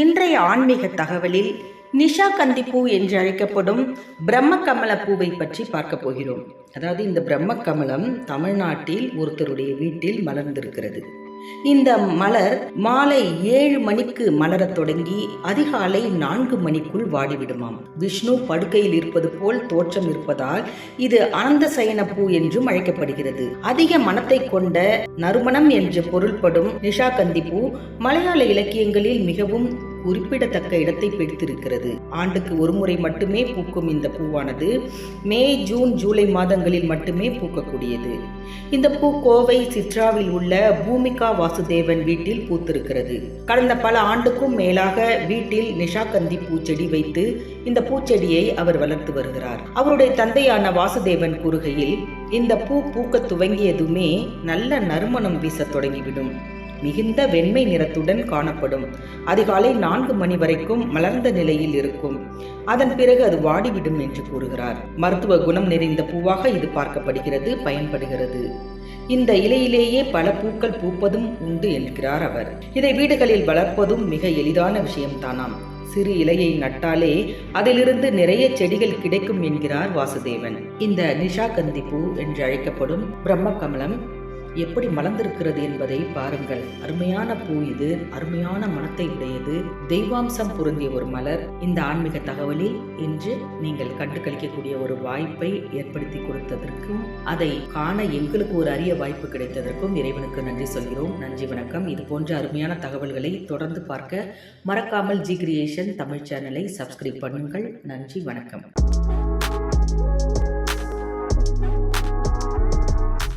இன்றைய ஆன்மீக தகவலில் நிஷா கந்திப்பூ என்று அழைக்கப்படும் பிரம்ம கமல பூவை பற்றி பார்க்க போகிறோம். அதாவது இந்த பிரம்ம கமலம் தமிழ்நாட்டில் ஒருத்தருடைய வீட்டில் மலர்ந்திருக்கிறது. இந்த மலர் மாலை ஏழு மணிக்கு மலரத் தொடங்கி அதிகாலை நான்கு மணிக்குள் வாடிவிடுமாம். விஷ்ணு படுக்கையில் இருப்பது போல் தோற்றம் இருப்பதால் இது அனந்த சயன பூ என்றும் அழைக்கப்படுகிறது. அதிக மனத்தை கொண்ட நறுமணம் என்று பொருள்படும் நிஷாகந்தி பூ மலையாள இலக்கியங்களில் மிகவும் குறிப்பிடத்தக்க இடத்தை பிடித்திருக்கிறது. ஆண்டுக்கு ஒரு முறை மட்டுமே பூக்கும் இந்த பூவானது மே ஜூன் ஜூலை மாதங்களில் மட்டுமே பூக்கக்கூடியது. இந்த பூ கோவை சித்ராவில் உள்ள பூமிகா வாசுதேவன் வீட்டில் பூத்திருக்கிறது. கடந்த பல ஆண்டுக்கும் மேலாக வீட்டில் நிஷாகந்தி பூச்செடி வைத்து இந்த பூச்செடியை அவர் வளர்த்து வருகிறார். அவருடைய தந்தையான வாசுதேவன் கூறுகையில் இந்த பூ பூக்க துவங்கியதுமே நல்ல நறுமணம் வீசத் தொடங்கிவிடும். மிகுந்த வெண்மை நிறத்துடன் காணப்படும். அதிகாலை நான்கு மணி வரைக்கும் மலர்ந்த நிலையில் இருக்கும். அதன் பிறகு அது வாடிவிடும் என்று கூறுகிறார். மருத்துவ குணம் நிறைந்த பூவாக இது பார்க்கப்படுகிறது பயன்படுகிறது. இந்த இலையிலேயே பல பூக்கள் பூப்பதும் உண்டு என்கிறார் அவர். இதை வீடுகளில் வளர்ப்பதும் மிக எளிதான விஷயம்தானாம். சிறு இலையை நட்டாலே அதிலிருந்து நிறைய செடிகள் கிடைக்கும் என்கிறார் வாசுதேவன். இந்த நிஷாகந்தி பூ என்று அழைக்கப்படும் பிரம்ம கமலம் எப்படி மலர்ந்திருக்கிறது என்பதை பாருங்கள். அருமையான பூ இது அருமையான மனத்தை உடையது. தெய்வாம்சம் பொருந்திய ஒரு மலர். இந்த ஆன்மீக தகவலில் இன்று நீங்கள் கண்டு கழிக்கக்கூடிய ஒரு வாய்ப்பை ஏற்படுத்தி கொடுத்ததற்கும் அதை காண எங்களுக்கு ஒரு அரிய வாய்ப்பு கிடைத்ததற்கும் இறைவனுக்கு நன்றி சொல்கிறோம். நன்றி வணக்கம். இது போன்ற அருமையான தகவல்களை தொடர்ந்து பார்க்க மறக்காமல் ஜி கிரியேஷன் தமிழ் சேனலை சப்ஸ்கிரைப் பண்ணுங்கள். நன்றி வணக்கம்.